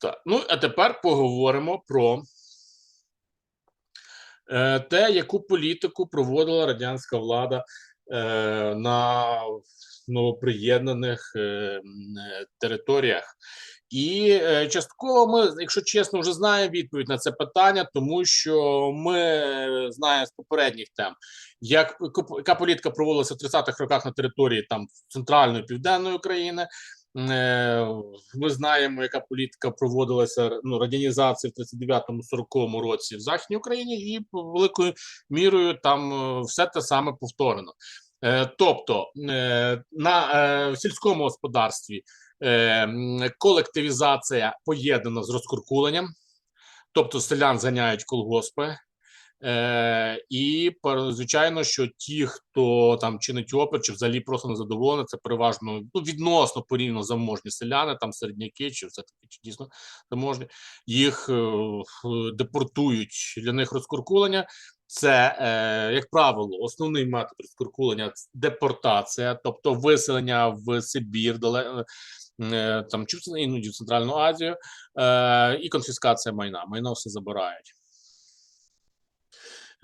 Так, ну а тепер поговоримо про е, те, яку політику проводила радянська влада е, на новоприєднаних е, територіях. І частково ми, якщо чесно, вже знаємо відповідь на це питання, тому що ми знаємо з попередніх тем, як яка політика проводилася в 30-х роках на території там центральної південної України. Е, Ми знаємо, яка політика проводилася ну, радянізація в 39-40 році в Західній Україні, і великою мірою там е, все те саме повторено. Е, Тобто на в сільському господарстві колективізація поєднана з розкуркуленням, тобто селян зганяють колгоспи. Е, і звичайно, що ті, хто там чинить опір, чи взагалі просто не задоволений, це переважно ну, відносно порівняно заможні селяни, там середняки, чи все таки чи дійсно заможні, їх е, депортують для них розкуркулення. Це, е, як правило, основний метод розкуркулення депортація, тобто виселення в Сибір, дале, е, там чи іноді в Центральну Азію, е, і конфіскація майна. Майно все забирають.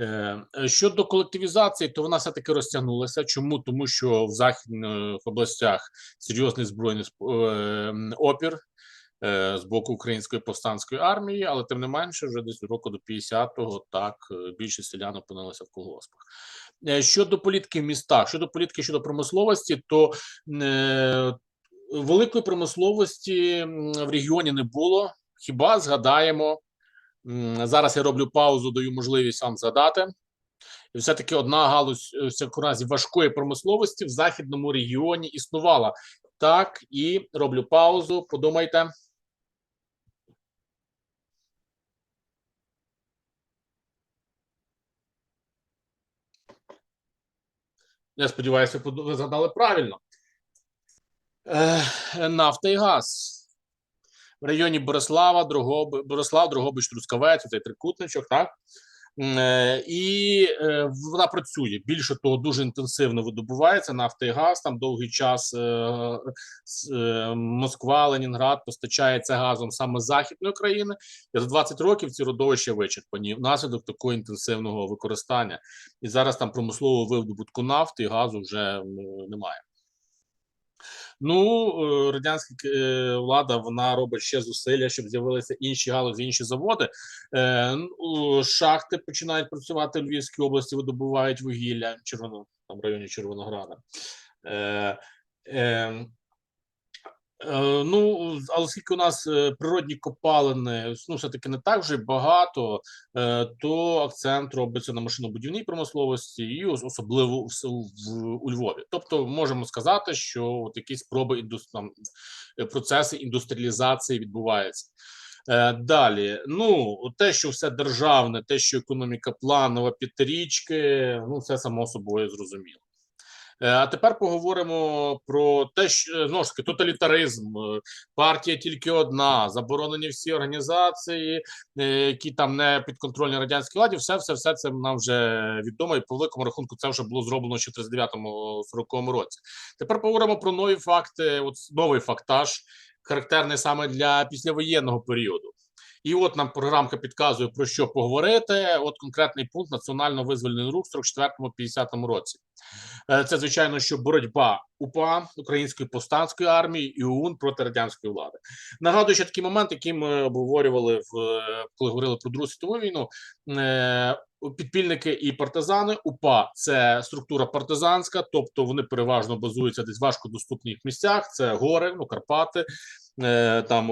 Е, Щодо колективізації, то вона все-таки розтягнулася. Чому? Тому що в західних областях серйозний збройний е, опір е, з боку української повстанської армії, але тим не менше, вже десь року до 50-го так е, більшість селян опинилися в колгоспах. Щодо політики в містах, щодо політики щодо промисловості, то великої промисловості в регіоні не було. Хіба згадаємо? Зараз я роблю паузу, даю можливість вам згадати. І все-таки одна галузь е, разі важкої промисловості в західному регіоні існувала. Так, і роблю паузу. Подумайте. Я сподіваюся, ви згадали правильно. Нафта і газ. В районі Борислава, Дрогоби, Борислав, Дрогобич, Трускавець, цей трикутничок, так? Е, І е, вона працює. Більше того, дуже інтенсивно видобувається нафта і газ. Там довгий час е, Москва, Ленінград постачається газом саме західної країни. І за 20 років ці родовища вичерпані внаслідок такого інтенсивного використання. І зараз там промислового видобутку нафти і газу вже немає. Ну, е, радянська е, влада вона робить ще зусилля, щоб з'явилися інші галузі, інші заводи. Е, Шахти починають працювати в Львівській області, видобувають вугілля червоно там районі Червонограда. Е, е, Е, Ну, але оскільки у нас е, природні копалини, ну, все-таки не так вже багато, е, то акцент робиться на машинобудівній промисловості і особливо в, в, у Львові. Тобто, можемо сказати, що от якісь індус, там, е, процеси індустріалізації відбуваються. Е, Далі, ну те, що все державне, те, що економіка планова, п'ятирічки, ну це само собою зрозуміло. Е, А тепер поговоримо про те, що е, знову ж таки тоталітаризм, е, партія тільки одна, заборонені всі організації, які там не підконтрольні радянській владі. Все, все, все це нам вже відомо, і по великому рахунку це вже було зроблено ще в 39-40 році. Тепер поговоримо про нові факти. От новий фактаж, характерний саме для післявоєнного періоду. І от нам програмка підказує про що поговорити. От конкретний пункт національно-визвольний рух в 44-50 році. Е, Це звичайно, що боротьба УПА Української повстанської армії і ОУН проти радянської влади. Нагадую, що такий момент, який ми обговорювали в коли говорили про Другу світову війну. е, Підпільники і партизани УПА це структура партизанська, тобто вони переважно базуються десь в важкодоступних місцях. Це гори, ну Карпати, там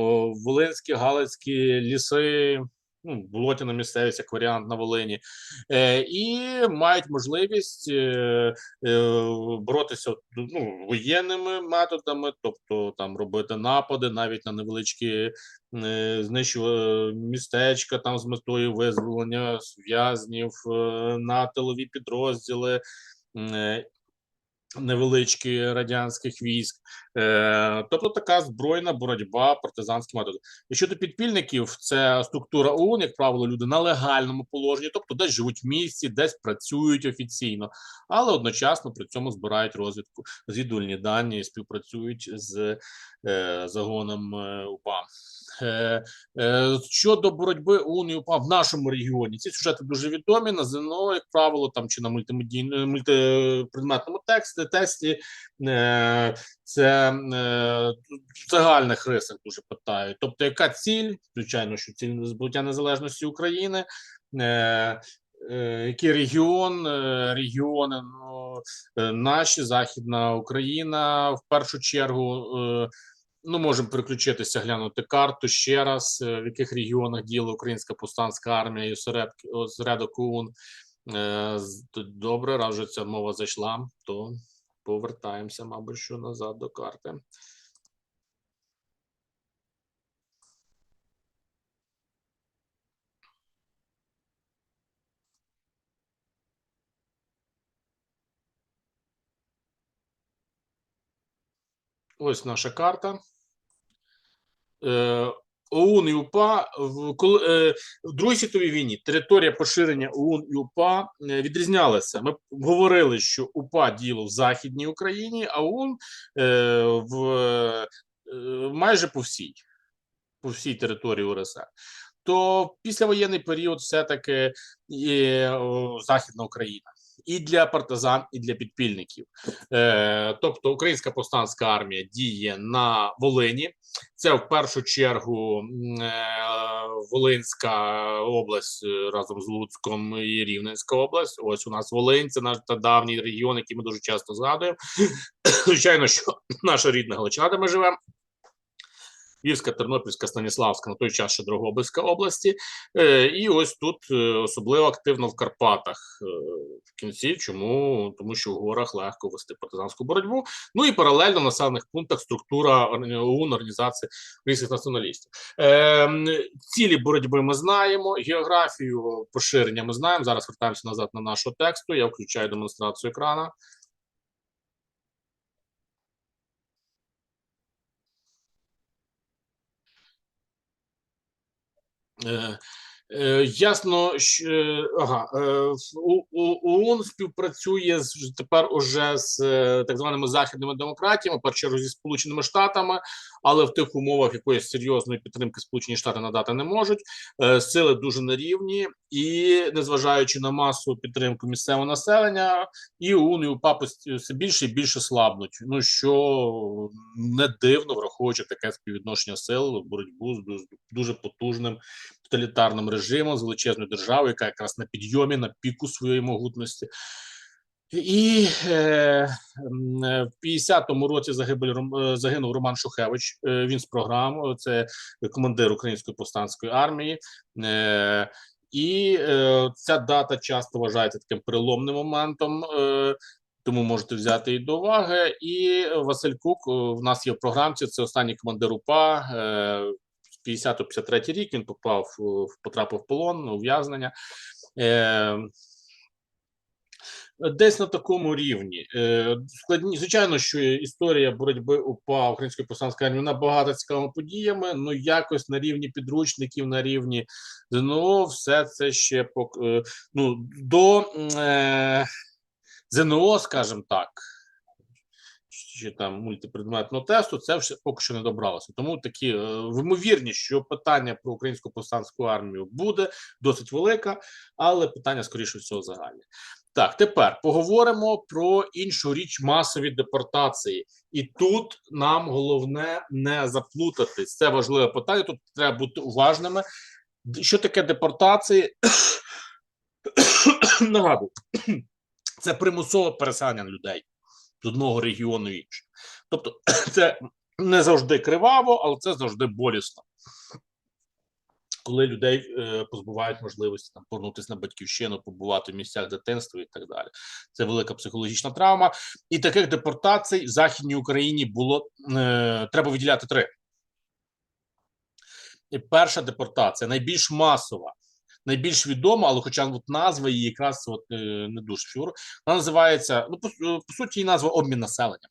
Волинські, Галицькі ліси, ну, болотяна місцевість, як варіант на Волині, е, і мають можливість е, е, боротися ну, воєнними методами, тобто там робити напади навіть на невеличкі е, знищувати містечка там з метою визволення в'язнів е, на тилові підрозділи. Невеличкі радянських військ, е, тобто така збройна боротьба партизанським методом. І щодо підпільників, це структура ОУН, як правило, люди на легальному положенні, тобто десь живуть в місті, десь працюють офіційно, але одночасно при цьому збирають розвідку, розвідувальні дані і співпрацюють з е, загоном е, УПА. Е, е, Щодо боротьби ОУН і УПА в нашому регіоні, ці сюжети дуже відомі на ЗНО, як правило, там чи на мультимедійному мультипредметному тексті, тесті. Е, Це е, в загальних рисах дуже питають. Тобто, яка ціль? Звичайно, що ціль збуття незалежності України. Е, е, Який регіон, е, регіони ну, е, наші, Західна Україна в першу чергу. Ну, можемо переключитися, глянути карту ще раз, е, в яких регіонах діяла Українська повстанська армія і осередок ОУН. Е, Добре, раз вже ця мова зайшла, то повертаємося, мабуть, що назад до карти. Ось наша карта. Е, ОУН і УПА в, коли, е, в Другій світовій війні територія поширення ОУН і УПА е, відрізнялася. Ми говорили, що УПА діяло в Західній Україні, а ОУН в майже по всій, по всій території УРСР. То післявоєнний період все-таки є Західна Україна. І для партизан, і для підпільників. Е, тобто Українська повстанська армія діє на Волині. Це в першу чергу е, Волинська область е, разом з Луцьком і Рівненська область. Ось у нас Волинь, це наш та давній регіон, який ми дуже часто згадуємо. Звичайно, що наша рідна Галичина, де ми живемо. Львівська, Тернопільська, Станіславська, на той час ще Дрогобицька області. Е, і ось тут е, особливо активно в Карпатах е, в кінці. Чому? Тому що в горах легко вести партизанську боротьбу. Ну і паралельно в населених пунктах структура ОУН, організації українських націоналістів. Цілі боротьби ми знаємо, географію поширення ми знаємо. Зараз вертаємося назад на нашого тексту. Я включаю демонстрацію екрана. Ясно, що е, ага, е, ОУН співпрацює з тепер уже з е, так званими західними демократіями, першу чергу зі Сполученими Штатами, але в тих умовах якоїсь серйозної підтримки Сполучені Штати надати не можуть. Е, Сили дуже нерівні, і незважаючи на масу підтримку місцевого населення, і ОУН, і УПА все більше і більше слабнуть. Ну що не дивно, враховуючи таке співвідношення сил боротьбу з дуже потужним тоталітарним режимом, з величезною державою, яка якраз на підйомі, на піку своєї могутності. І е, в 50-му році загибель е, загинув Роман Шухевич. Е, він з програми, це командир Української повстанської армії. І ця дата часто вважається таким переломним моментом. Тому можете взяти її до уваги. І Василь Кук в нас є в програмці. Це останній командир УПА. Е, 50-53 рік він попав потрапив в полон, ув'язнення. Десь на такому рівні. Е, складні, звичайно, що історія боротьби УПА Української повстанської армії вона багата цікавими подіями, ну якось на рівні підручників, на рівні ЗНО, все це ще пок- е, ну, до е, ЗНО, скажімо так, чи там мультипредметного тесту, це вже поки що не добралося. Тому такі е, вимовірність, що питання про українську повстанську армію буде досить велика, але питання скоріше всього загальне. Так, тепер поговоримо про іншу річ масові депортації, і тут нам головне не заплутатись. Це важливе питання. Тут треба бути уважними. Що таке депортації? Нагадую, це примусове переселення людей з одного регіону інший. Тобто, це не завжди криваво, але це завжди болісно. Коли людей е, позбувають можливості там повернутися на батьківщину, побувати в місцях дитинства і так далі. Це велика психологічна травма. І таких депортацій в Західній Україні було е, треба виділяти три. І перша депортація найбільш масова, найбільш відома, але хоча от назва її якраз от, е, не дуже фюр. Вона називається, ну, по, по суті, її назва обмін населенням.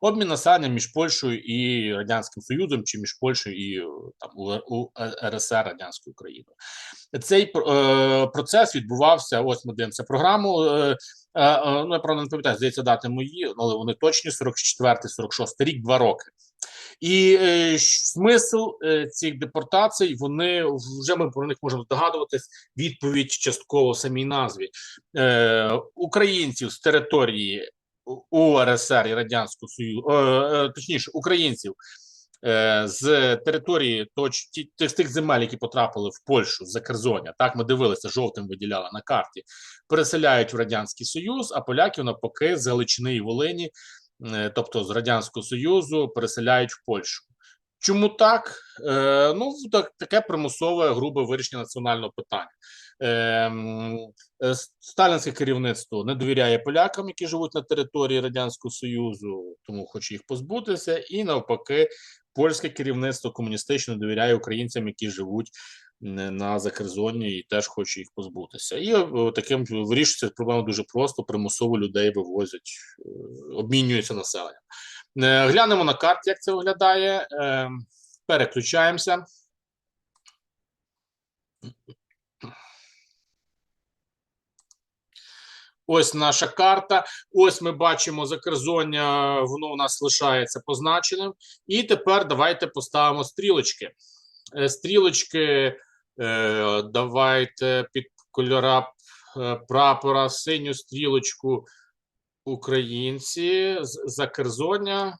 Обмін населенням між Польщею і Радянським Союзом, чи між Польщею і е, там у, у РСР Радянською Україною. Цей е, процес відбувався. Ось ми дивимося програму. Е, е, е, ну я правда не пам'ятаю, здається, дати мої, але вони точні 44-46 рік, два роки. І е, смисл е, цих депортацій, вони вже ми про них можемо здогадуватись. Відповідь частково в самій назві е, українців з території УРСР і Радянського Союзу, е, е, точніше, українців е, з території точ, тих, тих земель, які потрапили в Польщу за Керзоня. Так ми дивилися, жовтим виділяли на карті, переселяють в Радянський Союз, а поляків навпаки з Галичини і Волині тобто з Радянського Союзу, переселяють в Польщу. Чому так? Е, ну, так, таке примусове грубе вирішення національного питання. Е, е, сталінське керівництво не довіряє полякам, які живуть на території Радянського Союзу, тому хоче їх позбутися, і навпаки, польське керівництво комуністично довіряє українцям, які живуть на Закерзонні і теж хоче їх позбутися. І таким вирішується проблема дуже просто: примусово людей вивозять, е, обмінюється населення. Е, Глянемо на карті, як це виглядає. Е, Переключаємося. Ось наша карта. Ось ми бачимо Закерзоння, воно у нас лишається позначеним. І тепер давайте поставимо стрілочки. Е, Стрілочки е, давайте під кольора е, прапора, синю стрілочку українці, з- Закерзоння.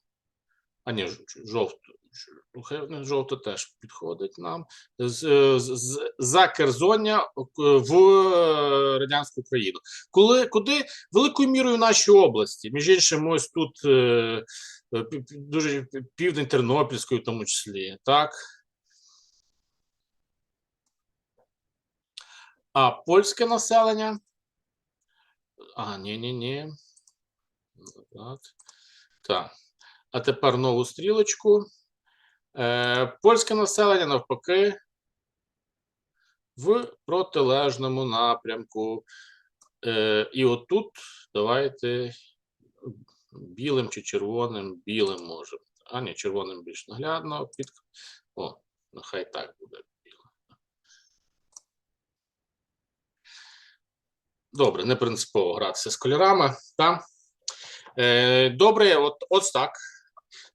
А ні, ж- жовту. ж- хай, ну, Жовто теж підходить нам. З, е, з, з, Закерзоння е, в е, радянську країну. Коли куди великою мірою наші області, між іншим, ось тут дуже південь Тернопільської, в тому числі, так. А польське населення. А, ні, ні, ні. Так. Так. А тепер нову стрілочку. Е, польське населення навпаки в протилежному напрямку. Е, і отут давайте білим чи червоним, білим може. А ні, червоним більш наглядно. Під... О, нехай так буде. білим. Добре, не принципово гратися з кольорами. Та? Е, добре, от, ось так.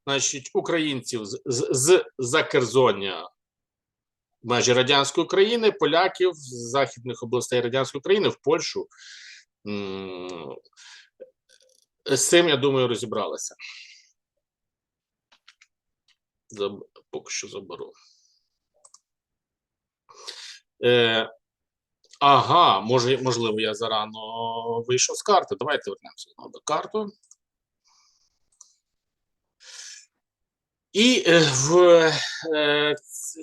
Значить, українців з, з, з Закерзоння межі радянської країни, поляків з західних областей радянської країни в Польщу. З цим, я думаю, розібралися. Заб... Поки що заберу. Е, ага, може, можливо, я зарано вийшов з карти. Давайте вернемося знову до карту. І е, в е,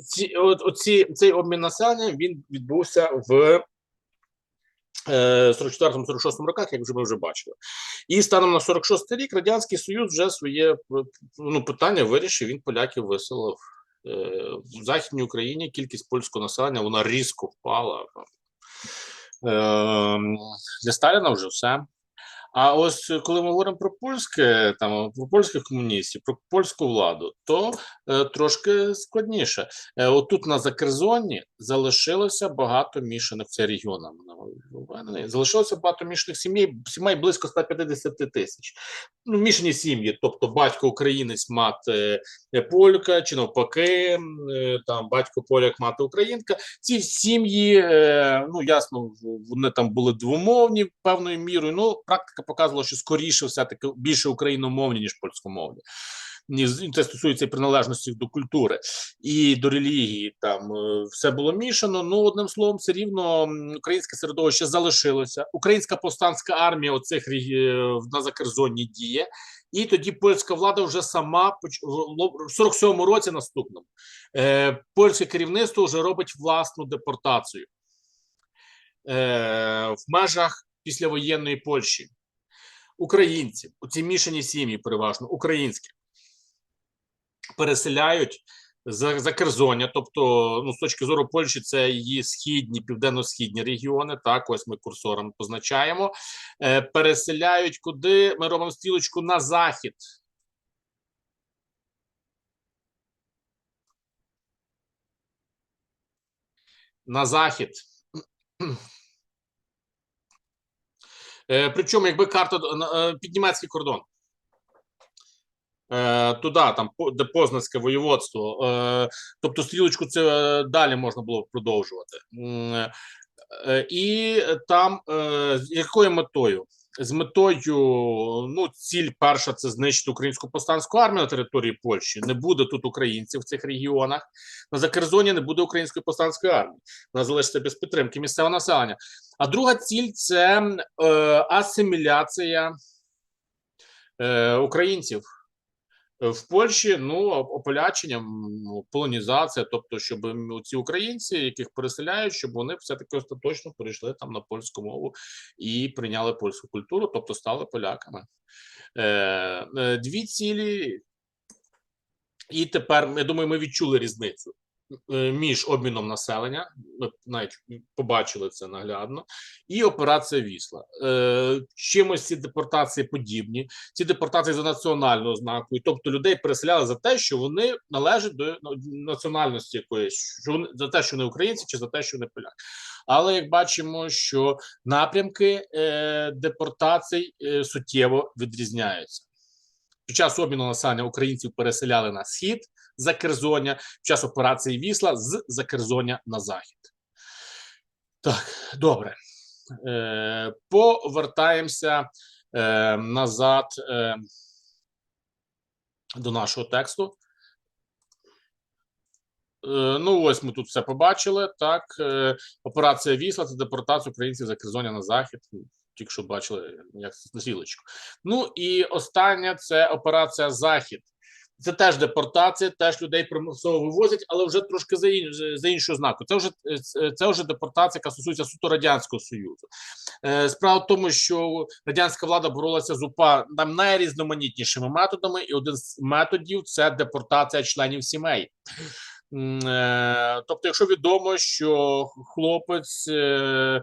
ці, от, оці, цей обмін населення він відбувся в е, 44-46 роках, як вже ми вже бачили. І станом на 46 рік Радянський Союз вже своє е, ну, питання вирішив. Він поляків виселив е, в Західній Україні. Кількість польського населення вона різко впала. Е, для Сталіна вже все. А ось е, коли ми говоримо про польське, там про польських комуністів, про польську владу, то е, трошки складніше. Е, отут на Закерзонні залишилося багато мішаних це регіонами. Залишилося багато мішаних сімей, сімей близько 150 тисяч. Ну, мішані сім'ї, тобто батько українець, мати е, полька, чи навпаки, е, там батько поляк, мати українка. Ці сім'ї, е, ну ясно, вони там були двомовні певною мірою. Ну, практика показувала, що скоріше все-таки більше україномовні, ніж польськомовні. Це стосується приналежності до культури і до релігії. Там е, все було мішано. Ну, одним словом, все рівно українське середовище залишилося. Українська повстанська армія оцих регі- на Закерзонні діє. І тоді польська влада вже сама в ло- в 47-му році наступному е, польське керівництво вже робить власну депортацію е, в межах післявоєнної Польщі. Українці, ці мішані сім'ї, переважно українські, переселяють за, за Керзоння, тобто, ну, з точки зору Польщі, це її східні, південно-східні регіони. Так, ось ми курсором позначаємо. Е, переселяють куди? Ми робимо стрілочку на захід. На захід. Е, причому, якби карта е, під німецький кордон. е, туди, там де Познанське воєводство. Е, тобто стрілочку це е, далі можна було продовжувати. Е, І там е, з якою метою? З метою, ну, ціль перша це знищити українську повстанську армію на території Польщі. Не буде тут українців в цих регіонах. На Закерзоні не буде української повстанської армії. Вона залишиться без підтримки місцевого населення. А друга ціль це е, асиміляція е, українців. Е, В Польщі ну ополячення, полонізація, тобто, щоб ці українці, яких переселяють, щоб вони все-таки остаточно перейшли там на польську мову і прийняли польську культуру, тобто стали поляками. Е, е, Дві цілі, і тепер я думаю, ми відчули різницю між обміном населення. Ми навіть побачили це наглядно, і операція Вісла. Е, Чимось ці депортації подібні. Ці депортації за національною ознакою, тобто людей переселяли за те, що вони належать до національності якоїсь, що за те, що вони українці, чи за те, що вони поляки. Але як бачимо, що напрямки е, депортацій е, суттєво відрізняються. Під час обміну населення українців переселяли на схід Закерзоння, під час операції Вісла з Закерзоння на захід. Так, добре. Е, повертаємося е, назад е, до нашого тексту. Е, ну, ось ми тут все побачили. Так, е, операція Вісла це депортація українців за Керзоня на захід. Тільки що бачили, як сілочку. Ну і остання це операція Захід. Це теж депортація, теж людей примусово вивозять, але вже трошки за, ін, за іншу знаку. Це вже це- вже депортація, яка стосується суто радянського союзу. Е, Справа в тому, що радянська влада боролася з УПА там найрізноманітнішими методами, і один з методів це депортація членів сімей. Е, Тобто, якщо відомо, що хлопець е,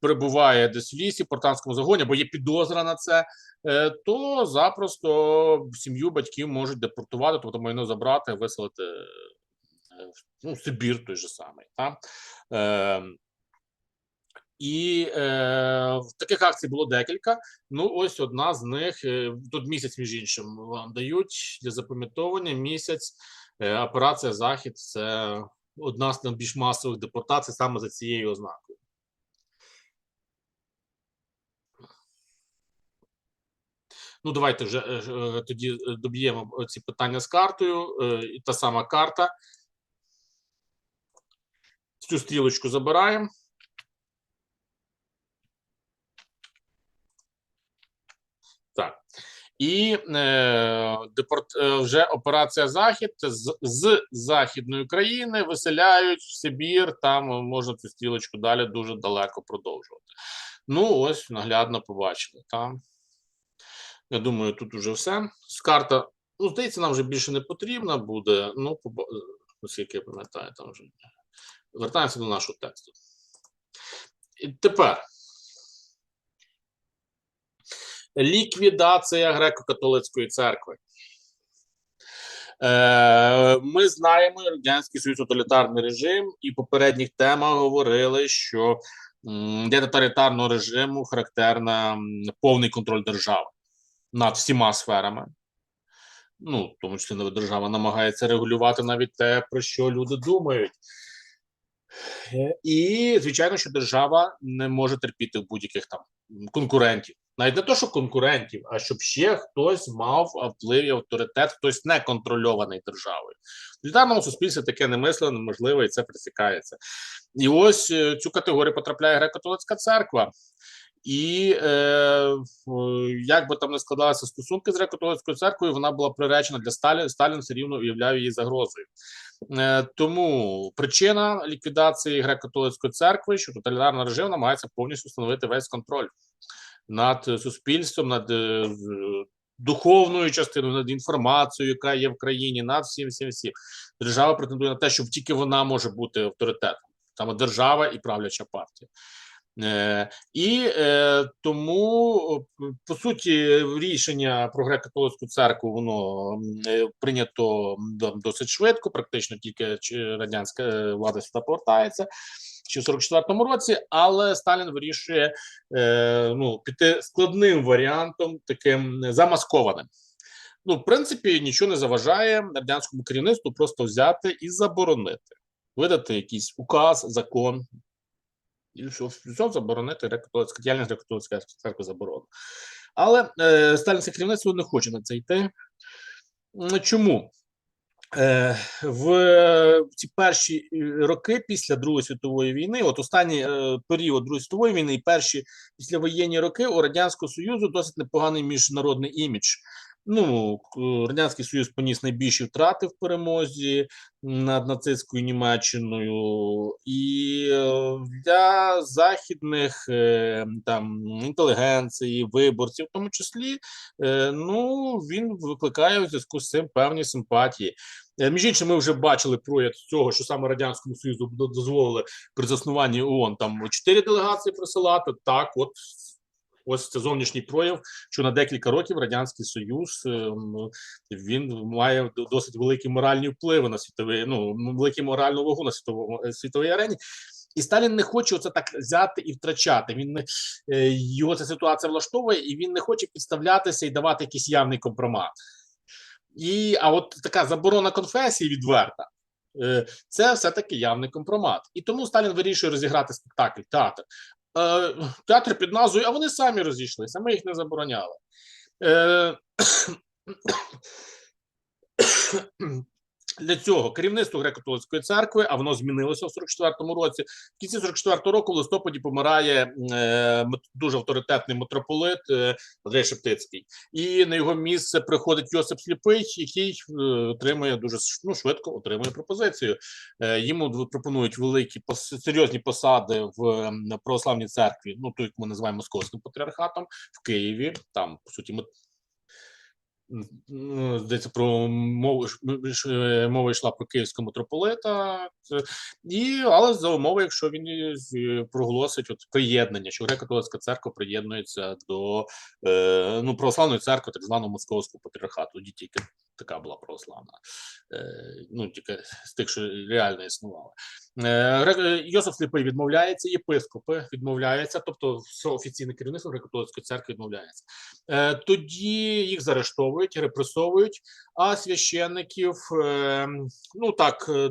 перебуває десь в лісі, в портанському загоні, або є підозра на це, то запросто сім'ю батьків можуть депортувати, тобто майно забрати, виселити е, ну, Сибір той же самий. Та? Е, і е, таких акцій було декілька. Ну, ось одна з них. е, Тут місяць, між іншим, вам дають для запам'ятовування місяць. Е, Операція Захід це одна з найбільш масових депортацій саме за цією ознакою. Ну, давайте вже е, е, тоді е, доб'ємо ці питання з картою. І Та сама карта. Цю стрілочку забираємо. Так. І е, депорт, е, вже операція Захід з, з Західної країни виселяють в Сибір, там можна цю стрілочку далі дуже далеко продовжувати. Ну, ось наглядно побачили. Там. Я думаю, тут уже все. Карта, ну, здається, нам вже більше не потрібна буде. Ну, поба- наскільки я пам'ятаю, там вже. Вертаємося до нашого тексту. І тепер. Ліквідація греко-католицької церкви. Е, Ми знаємо Радянський Союз тоталітарний режим, і в попередніх темах говорили, що для тоталітарного режиму характерна повний контроль держави над всіма сферами. Ну, в тому числі держава намагається регулювати навіть те, про що люди думають. Е, І, звичайно, що держава не може терпіти будь-яких там конкурентів. Навіть не то, що конкурентів, а щоб ще хтось мав вплив і авторитет, хтось не контрольований державою. В літарному суспільстві таке немислено, неможливо, і це присікається. І ось е, цю категорію потрапляє греко-католицька церква. І е, як би там не складалися стосунки з греко-католицькою церквою, вона була приречена для Сталіна. Сталін все рівно уявляв її загрозою. Е, тому причина ліквідації греко-католицької церкви, що тоталітарний режим намагається повністю встановити весь контроль над суспільством, над е, духовною частиною, над інформацією, яка є в країні, над всім всім всім. Держава претендує на те, що тільки вона може бути авторитетом. Саме держава і правляча партія. Е, і е, тому, по суті, рішення про греко-католицьку церкву воно е, прийнято досить швидко, практично тільки радянська влада сюди повертається ще в 44-му році, але Сталін вирішує е, ну, піти складним варіантом, таким замаскованим. Ну, в принципі, нічого не заважає радянському керівництву просто взяти і заборонити, видати якийсь указ, закон, і заборонити греко-католицьку діяльність греко-католицької церкви заборонено. Але е, сталінське керівництво не хоче на це йти. Чому? Е, в ці перші е, роки після Другої світової війни, от останній е, період Другої світової війни і перші післявоєнні роки у Радянського Союзу досить непоганий міжнародний імідж. Ну, Радянський Союз поніс найбільші втрати в перемозі над нацистською Німеччиною, і е, для західних е, там інтелігенції, виборців, в тому числі, е, ну він викликає у зв'язку з цим певні симпатії. Між іншим, ми вже бачили прояв цього, що саме радянському союзу до- дозволили при заснуванні ООН там чотири делегації присилати. Так, от ось це зовнішній прояв, що на декілька років радянський союз е, він має досить великі моральні впливи на світовий, ну велику моральну вагу на світовому е, світовій арені. І Сталін не хоче оце так взяти і втрачати. Він е, його ця ситуація влаштовує, і він не хоче підставлятися і давати якийсь явний компромат. І а от така заборона конфесії відверта. е, Це все-таки явний компромат. І тому Сталін вирішує розіграти спектакль, театр. Е, Театр під назвою, а вони самі розійшлися, ми їх не забороняли. Е, Для цього керівництво греко-католицької церкви, а воно змінилося в 44-му році. В кінці 44-го року в листопаді помирає е, дуже авторитетний митрополит е, Андрей Шептицький, і на його місце приходить Йосип Сліпий, який е, отримує дуже ну, швидко отримує пропозицію. Е, йому пропонують великі серйозні посади в православній церкві, ну ту, яку ми називаємо московським патріархатом в Києві. Там по суті здається, про мову е, мова йшла про київського митрополита, і але за умови, якщо він проголосить от приєднання, що греко-католицька церква приєднується до е, ну православної церкви, так званого московського патріархату. Тоді тільки така була православна, е, ну тільки з тих, що реально існувала. Е, е, Йосиф Сліпий відмовляється, єпископи відмовляються, тобто офіційне керівництво греко-католицької церкви відмовляється. Е, Тоді їх заарештовують, репресовують, а священників, е, ну так, е,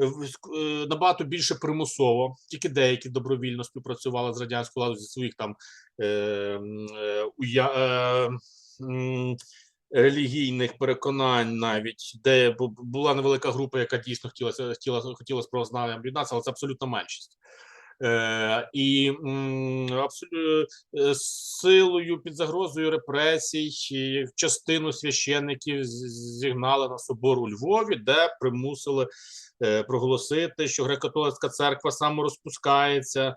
е, набагато більше примусово, тільки деякі добровільно співпрацювали з радянською владою зі своїх там уя, релігійних переконань, навіть де бу- була невелика група, яка дійсно хотіла хотіла хотіла з православ'ям об'єднатися, але це абсолютна меншість. Е, і е, силою під загрозою репресій частину священників зігнали на собор у Львові, де примусили е, проголосити, що греко-католицька церква саморозпускається.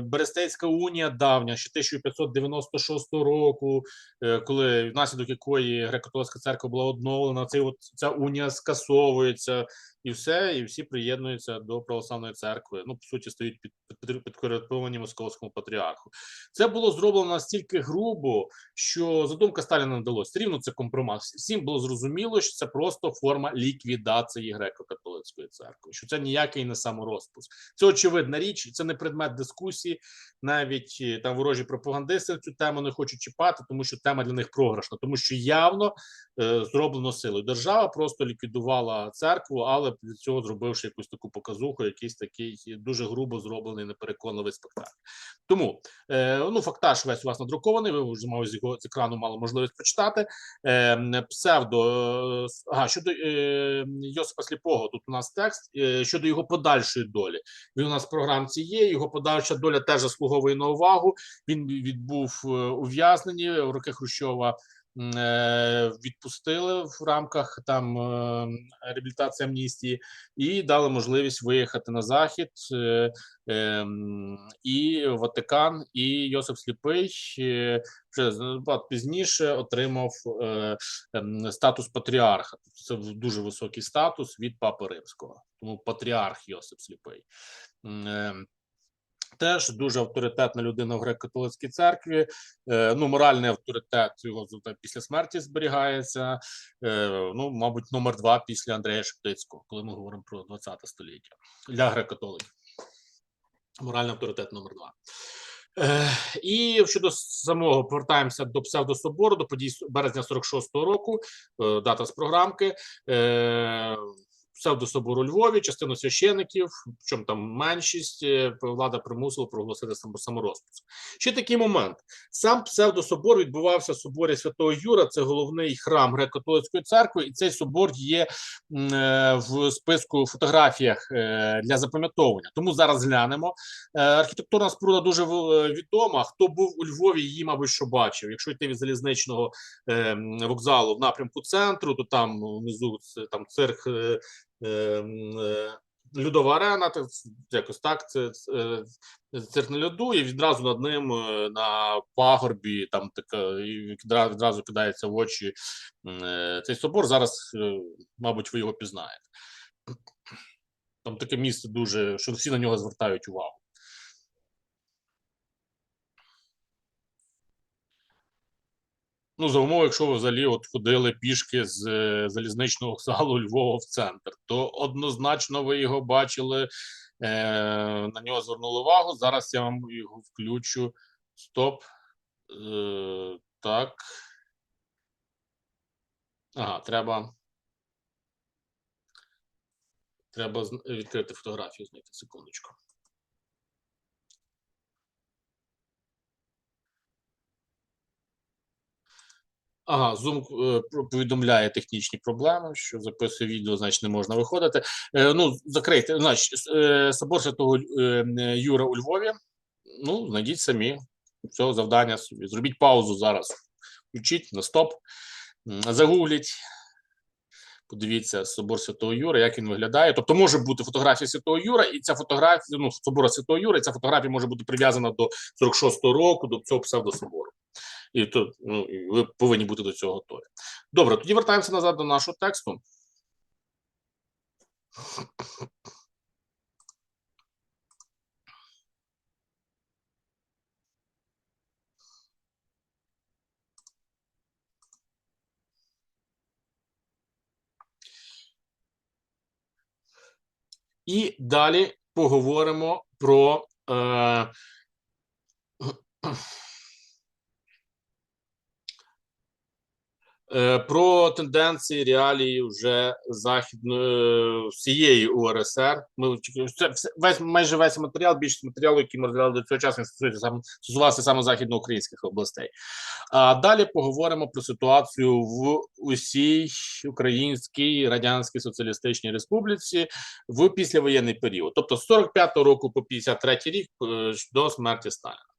Берестейська унія давня, ще 1596 року, коли внаслідок якої греко-католицька церква була одновлена, цей от ця унія скасовується, і все, і всі приєднуються до православної церкви. Ну, по суті, стають під, під, підкоректовані московському патріарху. Це було зроблено настільки грубо, що задумка Сталіна не вдалося. Рівно це компромат. Всім було зрозуміло, що це просто форма ліквідації греко-католицької церкви, що це ніякий не саморозпуск. Це очевидна річ, це не предмет дискусії. Навіть е, там ворожі пропагандисти цю тему не хочуть чіпати, тому що тема для них програшна, тому що явно е, зроблено силою. Держава просто ліквідувала церкву, але для цього зробивши якусь таку показуху, якийсь такий дуже грубо зроблений непереконливий спектакль. Тому е, ну фактаж весь у вас надрукований. Ви вже мав з його з екрану мали можливість почитати. Е, псевдо е, ага, щодо е, Йосипа Сліпого. Тут у нас текст е, щодо його подальшої долі. Він у нас в програмці є. Його подальша доля теж заслуговує на увагу. Він відбув е, ув'язнені в роки Хрущова. Е, Відпустили в рамках там е, реабілітації амністії і дали можливість виїхати на захід. е, ем, І Ватикан, і Йосип Сліпий вже пізніше отримав ем, статус патріарха. Тобто Це дуже високий статус від Папи Римського. Тому патріарх Йосип Сліпий. Теж дуже авторитетна людина в греко-католицькій церкві. Е, ну, моральний авторитет його після смерті зберігається. Е, ну, мабуть, номер два після Андрея Шептицького, коли ми говоримо про 20 століття для греко-католиків. Моральний авторитет номер два. Е, І щодо самого повертаємося до псевдособору, до подій березня 46-го року, е, дата з програмки. Е, Псевдособор у Львові, частину священиків, причому там меншість, е, влада примусила проголосити саморозпуск. Ще такий момент. Сам псевдособор відбувався в соборі Святого Юра, це головний храм греко-католицької церкви, і цей собор є е, в списку фотографіях е, для запам'ятовування. Тому зараз глянемо. Архітектурна споруда дуже відома. Хто був у Львові, її, мабуть, що бачив. Якщо йти від залізничного вокзалу в напрямку центру, то там внизу там цирк. Е, е, Людова арена, так, якось так, це, е, цирк на льоду, і відразу над ним е, на пагорбі, там така, і відразу, відразу кидається в очі цей собор. Зараз, мабуть, ви його пізнаєте. Там таке місце дуже, що всі на нього звертають увагу. Ну, за умови, якщо ви взагалі от ходили пішки з е, залізничного вокзалу Львова в центр, то однозначно ви його бачили, е, на нього звернули увагу. Зараз я вам його включу. Стоп. Е, так. Ага, треба. Треба відкрити фотографію, знайти секундочку. Ага, Zoom е, повідомляє технічні проблеми, що записує відео, значить не можна виходити. Е, ну, закрийте, значить, е, собор Святого е, Юра у Львові. Ну, знайдіть самі цього завдання собі. Зробіть паузу зараз. Включіть на стоп, загугліть. Подивіться собор Святого Юра, як він виглядає. Тобто може бути фотографія Святого Юра, і ця фотографія, ну, собора Святого Юра, і ця фотографія може бути прив'язана до 46-го року, до цього псевдособору. І то ну, ви повинні бути до цього готові. Добре, тоді вертаємося назад до нашого тексту. І далі поговоримо про. Е, Про тенденції реалії вже західної всієї УРСР. Ми це весь майже весь матеріал, більшість матеріалу, який ми розглядали до цього часу, він стосується саме стосувався саме західноукраїнських областей. А далі поговоримо про ситуацію в усій Українській Радянській Соціалістичній Республіці в післявоєнний період, тобто з 45-го року по 53-й рік е, до смерті Сталіна.